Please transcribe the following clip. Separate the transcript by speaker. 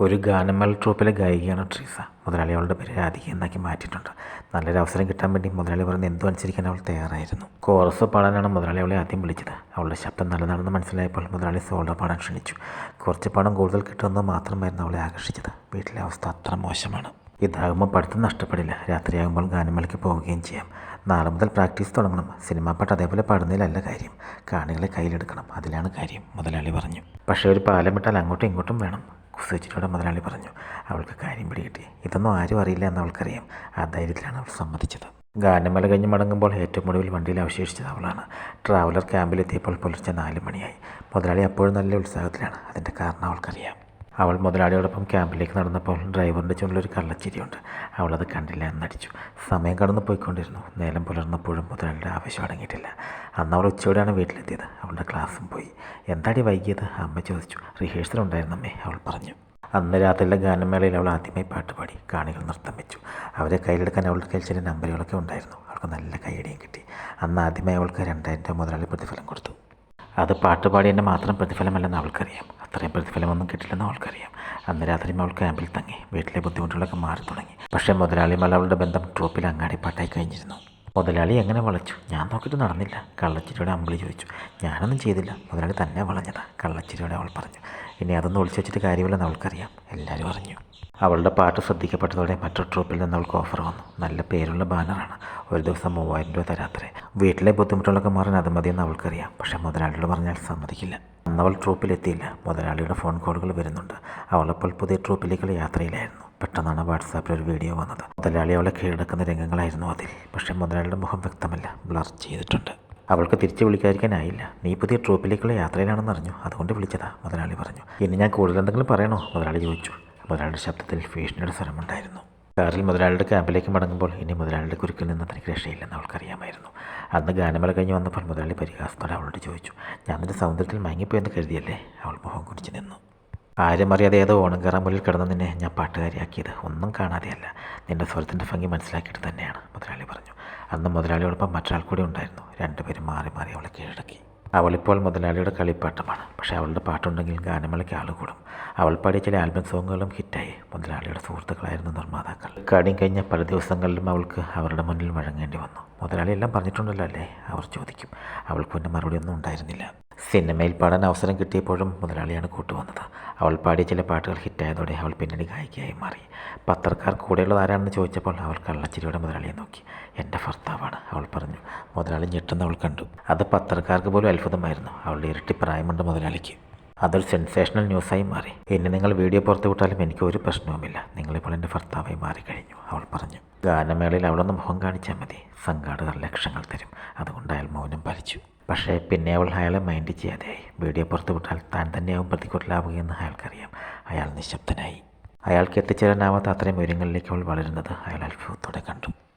Speaker 1: ഒരു ഗാനമൽ ട്രൂപ്പിലെ ഗായികയാണ് ട്രീസ. മുതലാളി അവളുടെ പേര് രാധിക എന്നാക്കി മാറ്റിയിട്ടുണ്ട്. നല്ലൊരു അവസരം കിട്ടാൻ വേണ്ടി മുതലാളി പറഞ്ഞ് എന്തു അനുസരിക്കാൻ അവൾ തയ്യാറായിരുന്നു. കോറസ് പാടാനാണ് മുതലാളി അവളെ ആദ്യം വിളിച്ചത്. അവളുടെ ശബ്ദം നല്ലതാണെന്ന് മനസ്സിലായപ്പോൾ മുതലാളി സോളോ പാടാൻ ക്ഷണിച്ചു. കുറച്ച് പണം കൂടുതൽ കിട്ടുമെന്ന് മാത്രമായിരുന്നു അവളെ ആകർഷിച്ചത്. വീട്ടിലെ അവസ്ഥ അത്ര മോശമാണ്. ഇതാകുമ്പോൾ പഠിത്തം നഷ്ടപ്പെടില്ല. രാത്രിയാകുമ്പോൾ ഗാനമേളയ്ക്ക് പോവുകയും ചെയ്യാം. നാളെ മുതൽ പ്രാക്ടീസ് തുടങ്ങണം. സിനിമാ പാട്ട് അതേപോലെ പാടുന്നതിലല്ല കാര്യം. കാണികളെ കയ്യിലെടുക്കണം. അതിലാണ് കാര്യം മുതലാളി പറഞ്ഞു. പക്ഷേ ഒരു പാലം വിട്ടാൽ അങ്ങോട്ടും ഇങ്ങോട്ടും വേണം. കുസച്ചിലൂടെ മുതലാളി പറഞ്ഞു അവൾക്ക് കാര്യം പിടികിട്ടി. ഇതൊന്നും ആരും അറിയില്ല എന്ന് അവൾക്കറിയാം. ആ ധൈര്യത്തിലാണ് അവൾ സമ്മതിച്ചത്. ഗാനമേള കഴിഞ്ഞ് മടങ്ങുമ്പോൾ ഏറ്റവും ഒടുവിൽ വണ്ടിയിൽ അവശേഷിച്ചത് അവളാണ്. ട്രാവലർ ക്യാമ്പിലെത്തിയപ്പോൾ പുലർച്ചെ നാല് മണിയായി. മുതലാളി അപ്പോഴും നല്ല ഉത്സാഹത്തിലാണ്. അതിന്റെ കാരണം അവൾക്കറിയാം. അവൾ മുതലാളിയോടൊപ്പം ക്യാമ്പിലേക്ക് നടന്നപ്പോൾ ഡ്രൈവറിന്റെ ചുണ്ടിലൊരു കള്ളച്ചിരിയുണ്ട്. അവളത് കണ്ടില്ല എന്നടിച്ചു സമയം കടന്നു പോയിക്കൊണ്ടിരുന്നു. നേരം പുലർന്നപ്പോഴും മുതലാളിയുടെ ആവശ്യം അടങ്ങിയിട്ടില്ല. അന്ന് അവൾ ഉച്ചയോടെയാണ് വീട്ടിലെത്തിയത്. അവളുടെ ക്ലാസ്സും പോയി. എന്താടി വൈകിയത്? അമ്മ ചോദിച്ചു. റിഹേഴ്സൽ ഉണ്ടായിരുന്നമ്മേ അവൾ പറഞ്ഞു. അന്ന് രാത്രിയിലെ ഗാനമേളയിൽ അവൾ ആദ്യമായി പാട്ട് പാടി കാണികൾ നൃത്തം വെച്ചു. അവരെ കയ്യിലെടുക്കാൻ അവളുടെ കയ്യിൽ ചില നമ്പറുകളൊക്കെ ഉണ്ടായിരുന്നു. അവൾക്ക് നല്ല കൈയടിയും കിട്ടി. അന്ന് ആദ്യമായി അവൾക്ക് രണ്ടായിരം രൂപ മുതലാളി പ്രതിഫലം കൊടുത്തു. അത് പാട്ട് പാടിയതിന്റെ മാത്രം പ്രതിഫലമല്ലെന്ന് അവൾക്കറിയാം. അത്രയും പ്രതിഫലമൊന്നും കിട്ടില്ലെന്ന് അവൾക്കറിയാം. അന്ന് രാത്രി അവൾ ക്യാമ്പിൽ തങ്ങി. വീട്ടിലെ ബുദ്ധിമുട്ടുകളൊക്കെ മാറി തുടങ്ങി. പക്ഷേ മുതലാളിയുമല്ല അവളുടെ ബന്ധം ട്രൂപ്പിൽ അങ്ങാടി പാട്ടായി കഴിഞ്ഞിരുന്നു. മുതലാളി എങ്ങനെ വളച്ചു? ഞാൻ നോക്കിയിട്ട് നടന്നില്ല. കള്ളച്ചിരിയുടെ അമ്പിളി ചോദിച്ചു. ഞാനൊന്നും ചെയ്തില്ല. മുതലാളി തന്നെ വളഞ്ഞതാ. കള്ളച്ചിരിയോടെ അവൾ പറഞ്ഞു. ഇനി അതൊന്നും ഒളിച്ചു വെച്ചിട്ട് കാര്യമില്ലെന്ന് അവൾക്കറിയാം. എല്ലാവരും അറിഞ്ഞു. അവളുടെ പാട്ട് ശ്രദ്ധിക്കപ്പെട്ടതോടെ മറ്റൊരു ട്രൂപ്പിൽ നിന്ന് അവൾക്ക് ഓഫർ വന്നു. നല്ല പേരുള്ള ബാനറാണ്. ഒരു ദിവസം മൂവായിരം രൂപ തരാത്രേ. വീട്ടിലെ ബുദ്ധിമുട്ടുകളൊക്കെ മാറാൻ അത് മതിയെന്ന് അവൾക്കറിയാം. പക്ഷേ മുതലാളിയോട് പറഞ്ഞാൽ സമ്മതിക്കില്ല. അന്ന് അവൾ ട്രൂപ്പിലെത്തിയില്ല. മുതലാളിയുടെ ഫോൺ കോളുകൾ വരുന്നുണ്ട്. അവളപ്പോൾ പുതിയ ട്രൂപ്പിലേക്കുള്ള യാത്രയിലായിരുന്നു. പെട്ടെന്നാണ് വാട്സാപ്പിൽ ഒരു വീഡിയോ വന്നത്. മുതലാളി അവളെ കീഴടക്കുന്ന രംഗങ്ങളായിരുന്നു അതിൽ. പക്ഷേ മുതലാളിയുടെ മുഖം വ്യക്തമല്ല. ബ്ലർ ചെയ്തിട്ടുണ്ട്. അവൾക്ക് തിരിച്ചു വിളിക്കാതിരിക്കാനായില്ല. നീ പുതിയ ട്രൂപ്പിലേക്കുള്ള യാത്രയിലാണെന്ന് അറിഞ്ഞു. അതുകൊണ്ട് വിളിച്ചതാ മുതലാളി പറഞ്ഞു. ഇനി ഞാൻ കൂടുതൽ എന്തെങ്കിലും പറയണോ? മുതലാളി ചോദിച്ചു. മുതലാളിയുടെ ശബ്ദത്തിൽ ഭീഷണിയുടെ സ്വരമുണ്ടായിരുന്നു. കാറിൽ മുതലാളിയുടെ ക്യാമ്പിലേക്ക് മടങ്ങുമ്പോൾ ഇനി മുതലാളിയുടെ കുരുക്കിൽ നിന്ന് തനിക്ക് രക്ഷയില്ലെന്ന് അവൾക്കറിയാമായിരുന്നു. അന്ന് ഗാനമല കഴിഞ്ഞ് വന്നപ്പോൾ മുതലാളി പരിഹാസത്തോടെ അവളോട് ചോദിച്ചു ഞാൻ നിന്റെ സൗന്ദര്യത്തിൽ മയങ്ങിപ്പോയെന്ന് കരുതിയല്ലേ? അവൾ മുഖം കുടിച്ചു നിന്നു. ആരും അറിയാതെ ഏതോ ഓണം കയറാൻ മുന്നിൽ കിടന്ന നിന്നെ ഞാൻ പാട്ടുകാരിയാക്കിയത് ഒന്നും കാണാതെയല്ല. നിന്റെ സ്വരത്തിന്റെ ഭംഗി മനസ്സിലാക്കിയിട്ട് തന്നെയാണ് മുതലാളി പറഞ്ഞു. അന്ന് മുതലാളിയോടൊപ്പം മറ്റൊരാൾ കൂടി ഉണ്ടായിരുന്നു. രണ്ടുപേരും മാറി മാറി അവളെ കീഴടക്കി. അവളിപ്പോൾ മുതലാളിയുടെ കളിപ്പാട്ടമാണ്. പക്ഷേ അവളുടെ പാട്ടുണ്ടെങ്കിൽ ഗാനമേളയ്ക്ക് ആൾ കൂടും. അവൾ പാടിയ ചില ആൽബം സോങ്ങുകളും ഹിറ്റായി. മുതലാളിയുടെ സുഹൃത്തുക്കളായിരുന്നു നിർമ്മാതാക്കൾ. കാടിയും കഴിഞ്ഞ പല ദിവസങ്ങളിലും അവൾക്ക് അവരുടെ മുന്നിൽ വഴങ്ങേണ്ടി വന്നു. മുതലാളി എല്ലാം പറഞ്ഞിട്ടുണ്ടല്ലോ അല്ലേ? അവർ ചോദിക്കും. അവൾക്ക് പിന്നെ മറുപടി ഒന്നും ഉണ്ടായിരുന്നില്ല. സിനിമയിൽ പാടാൻ അവസരം കിട്ടിയപ്പോഴും മുതലാളിയാണ് കൂട്ടുവന്നത്. അവൾ പാടിയ ചില പാട്ടുകൾ ഹിറ്റായതോടെ അവൾ പിന്നീട് ഗായികയായി മാറി. പത്രക്കാർ കൂടെയുള്ളത് ആരാണെന്ന് ചോദിച്ചപ്പോൾ അവൾ കള്ളച്ചിരിയുടെ മുതലാളിയെ നോക്കി. എന്റെ ഭർത്താവാണ് അവൾ പറഞ്ഞു. മുതലാളി ഞെട്ടുന്ന അവൾ കണ്ടു. അത് പത്രക്കാർക്ക് പോലും അത്ഭുതമായിരുന്നു. അവളുടെ ഇരട്ടി പ്രായമുണ്ട് മുതലാളിക്ക്. അതൊരു സെൻസേഷണൽ ന്യൂസായി മാറി. എന്നെ നിങ്ങൾ വീഡിയോ പുറത്തു വിട്ടാലും എനിക്ക് ഒരു പ്രശ്നവുമില്ല. നിങ്ങളിപ്പോൾ എന്റെ ഭർത്താവായി മാറിക്കഴിഞ്ഞു അവൾ പറഞ്ഞു. ഗാനമേളയിൽ അവളൊന്ന് മുഖം കാണിച്ചാൽ മതി. സംഘാടകർ ലക്ഷങ്ങൾ തരും. അതുകൊണ്ട് അയാൾ മൗനം പാലിച്ചു. പക്ഷേ പിന്നെ അവൾ അയാളെ മൈൻഡ് ചെയ്യാതെയായി. വീഡിയോ പുറത്തുവിട്ടാൽ താൻ തന്നെയാവും പ്രതികൂട്ടിലാവുകയെന്ന് അയാൾക്കറിയാം. അയാൾ നിശബ്ദനായി. അയാൾക്ക് എത്തിച്ചേരാനാവാത്ത അത്രയും ഉയരങ്ങളിലേക്ക് അവൾ വളരുന്നത് അയാൾ അത്ഭുതത്തോടെ കണ്ടു.